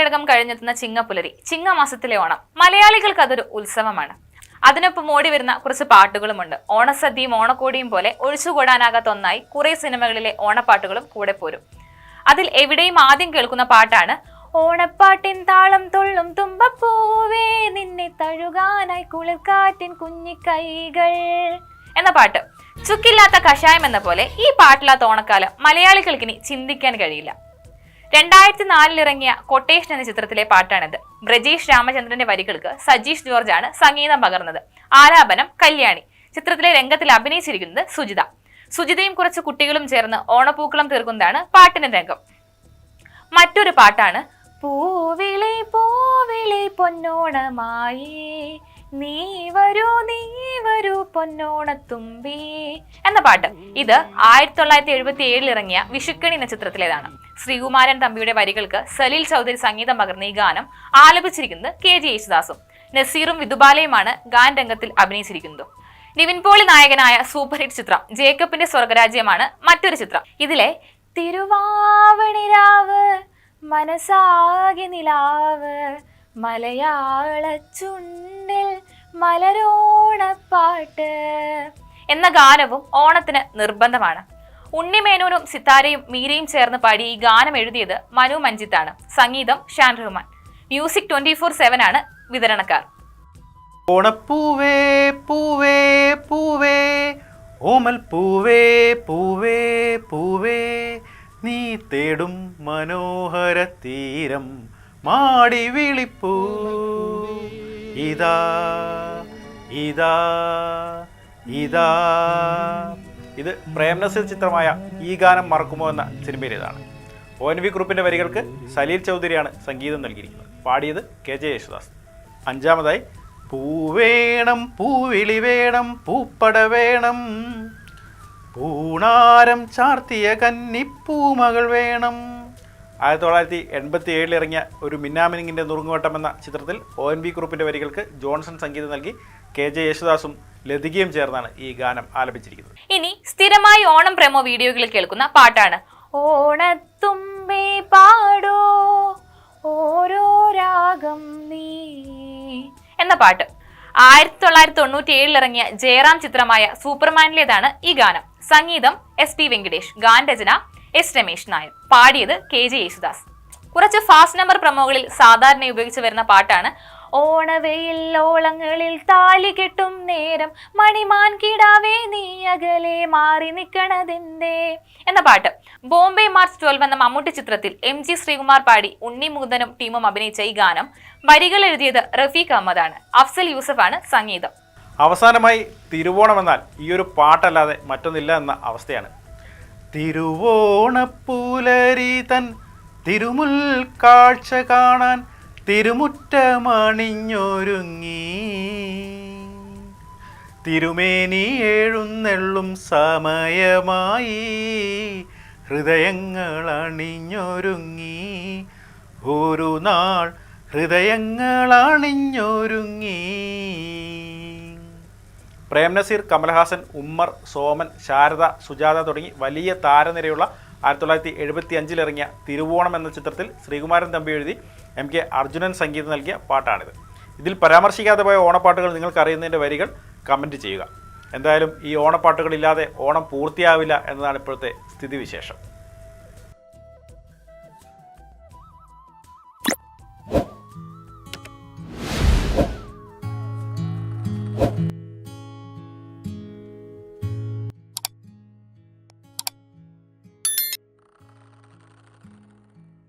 കർക്കിടകം കഴിഞ്ഞെത്തുന്ന ചിങ്ങപ്പുലരി ചിങ്ങമാസത്തിലെ ഓണം. മലയാളികൾക്ക് അതൊരു ഉത്സവമാണ്. അതിനൊപ്പം ഓടി വരുന്ന കുറച്ച് പാട്ടുകളുമുണ്ട്. ഓണസദ്യയും ഓണക്കോടിയും പോലെ ഒഴിച്ചുകൂടാനാകാത്ത ഒന്നായി കുറെ സിനിമകളിലെ ഓണപ്പാട്ടുകളും കൂടെ പോരും. അതിൽ എവിടെയും ആദ്യം കേൾക്കുന്ന പാട്ടാണ് ഓണപ്പാട്ടിൻ താളം തുള്ളും തുമ്പപ്പൂവേ നിന്നെ തഴുകാനായി കുളിർക്കാറ്റിൻ കുഞ്ഞിക്കൈകൾ എന്ന പാട്ട്. ചുക്കില്ലാത്ത കഷായം എന്ന പോലെ ഈ പാട്ടില്ലാത്ത ഓണക്കാലം മലയാളികൾക്കിനി ചിന്തിക്കാൻ കഴിയില്ല. രണ്ടായിരത്തി നാലിൽ ഇറങ്ങിയ കൊട്ടേഷൻ എന്ന ചിത്രത്തിലെ പാട്ടാണിത്. ബ്രജേഷ് രാമചന്ദ്രന്റെ വരികൾക്ക് സജീഷ് ജോർജ് ആണ് സംഗീതം പകർന്നത്. ആലാപനം കല്യാണി. ചിത്രത്തിലെ രംഗത്തിൽ അഭിനയിച്ചിരിക്കുന്നത് സുജിത. സുജിതയും കുറച്ച് കുട്ടികളും ചേർന്ന് ഓണപ്പൂക്കളം തീർക്കുന്നതാണ് പാട്ടിന്റെ രംഗം. മറ്റൊരു പാട്ടാണ് പൂവിളി പൂവിളി പൊന്നോണമായി. നീ വരൂ നീ പൊന്നോണത്തുമ്പി എന്ന പാട്ട്. ഇത് ആയിരത്തി തൊള്ളായിരത്തി എഴുപത്തി ഏഴിൽ ഇറങ്ങിയ വിഷുക്കണി എന്ന ചിത്രത്തിലേതാണ് ശ്രീകുമാരൻ തമ്പിയുടെ വരികൾക്ക് സലീൽ ചൗധരി സംഗീതം പകർന്ന ഈ ഗാനം ആലപിച്ചിരിക്കുന്നത് കെ ജി യേശുദാസും. നസീറും വിദുബാലയുമാണ് ഗാൻ രംഗത്തിൽ അഭിനയിച്ചിരിക്കുന്നത്. നിവിൻ പോളി നായകനായ സൂപ്പർ ഹിറ്റ് ചിത്രം ജേക്കബിന്റെ സ്വർഗരാജ്യമാണ് മറ്റൊരു ചിത്രം. ഇതിലെ തിരുവാവണിരാവ് മനസാകെ നിലാവ് മലയാള ചുണ്ടിൽ മലരോണപ്പാട്ട് എന്ന ഗാനവും ഓണത്തിന് നിർബന്ധമാണ്. ഉണ്ണിമേനോനും സിത്താരയും മീരയും ചേർന്ന് പാടി ഈ ഗാനം എഴുതിയത് മനു മഞ്ജിത്താണ്. സംഗീതം Shaan Rahman. Music twenty four seven ആണ് വിതരണക്കാർ. ഓണപ്പൂവേ പൂവേ പൂവേ ഓമൽ പൂവേ പൂവേ പൂവേ നീ തേടും മനോഹര തീരം മാടി വിളിപ്പൂ ഇതാ ഇതാ ഇതാ. ഇത് പ്രേംനസിൽ ചിത്രമായ ഈ ഗാനം മറക്കുമോ എന്ന സിനിമയിലേതാണ് ഒ എൻ വി ഗ്രൂപ്പിന്റെ വരികൾക്ക് സലീൽ ചൗധരിയാണ് സംഗീതം നൽകിയിരിക്കുന്നത്. പാടിയത് കെ ജെ യേശുദാസ്. അഞ്ചാമതായി പൂവേണം പൂവിളി വേണം പൂപ്പട വേണം. പൂണാരം ചാർത്തിയ കന്നിപ്പൂമകൾ വേണം. ആയിരത്തി തൊള്ളായിരത്തി എൺപത്തി ഏഴിൽ ഇറങ്ങിയ ഒരു മിന്നാമിനിങ്ങിന്റെ നുറുങ്ങുവട്ടം എന്ന ചിത്രത്തിൽ ഒ എൻ ബി ഗ്രൂപ്പിന്റെ വരികൾക്ക് ജോൺസൺ സംഗീതം നൽകി കെ ജെ യേശുദാസും ലതികയും ചേർന്നാണ് ഈ ഗാനം ആലപിച്ചിരിക്കുന്നത്. ഇനി സ്ഥിരമായി ഓണം പ്രേമോ വീഡിയോകളിൽ കേൾക്കുന്ന പാട്ടാണ്. ഓണത്തുമ്പേ പാടോ ഓരോ രാഗം നീ. എന്ന പാട്ട്. ആയിരത്തി തൊള്ളായിരത്തി തൊണ്ണൂറ്റി ഏഴിൽ ഇറങ്ങിയ ജയറാം ചിത്രമായ സൂപ്പർമാനിലേതാണ് ഈ ഗാനം. സംഗീതം എസ് പി വെങ്കടേഷ് ഗാനരചന എസ് രമേശ് നായർ. പാടിയത് കെ ജെ യേശുദാസ്. കുറച്ച് ഫാസ്റ്റ് നമ്പർ പ്രമോകളിൽ സാധാരണ ഉപയോഗിച്ചു വരുന്ന പാട്ടാണ് ഓണവെയിൽ ഓളങ്ങളിൽ താലി കെട്ടും നേരം മണിമാൻ കിടാവേ നീ അകലെ മാറി നിൽക്കണതിന്റെ എന്ന പാട്ട്. ബോംബെ മാർച്ച് ട്വൽവ് എന്ന മമ്മൂട്ടി ചിത്രത്തിൽ എം ജി ശ്രീകുമാർ പാടി ഉണ്ണി മുകുന്ദനും ടീമും അഭിനയിച്ച ഈ ഗാനം വരികൾ എഴുതിയത് റഫീഖ് അഹമ്മദാണ്. അഫ്സൽ യൂസഫാണ് സംഗീതം. അവസാനമായി തിരുവോണം എന്നാൽ ഈ ഒരു പാട്ടല്ലാതെ മറ്റൊന്നില്ല എന്ന അവസ്ഥയാണ്. തിരുവോണപ്പൂലരി തൻ തിരുമുൽ കാഴ്ച കാണാൻ തിരുമുറ്റമണിഞ്ഞൊരുങ്ങി. തിരുമേനി എഴുന്നെള്ളും സമയമായി. ഹൃദയങ്ങൾ അണിഞ്ഞൊരുങ്ങി ഒരു നാൾ ഹൃദയങ്ങൾ അണിഞ്ഞൊരുങ്ങി പ്രേംനസീർ കമൽഹാസൻ ഉമ്മർ സോമൻ ശാരദ സുജാത തുടങ്ങി വലിയ താരനിരയുള്ള ആയിരത്തി തൊള്ളായിരത്തി എഴുപത്തി അഞ്ചിലിറങ്ങിയ തിരുവോണം എന്ന ചിത്രത്തിൽ ശ്രീകുമാരൻ തമ്പി എഴുതി എം കെ അർജുനൻ സംഗീതം നൽകിയ പാട്ടാണിത്. ഇതിൽ പരാമർശിക്കാതെ പോയ ഓണപ്പാട്ടുകൾ നിങ്ങൾക്ക് അറിയുന്നതിന്റെ വരികൾ കമന്റ് ചെയ്യുക. എന്തായാലും ഈ ഓണപ്പാട്ടുകളില്ലാതെ ഓണം പൂർത്തിയാവില്ല എന്നതാണ് ഇപ്പോഴത്തെ സ്ഥിതിവിശേഷം.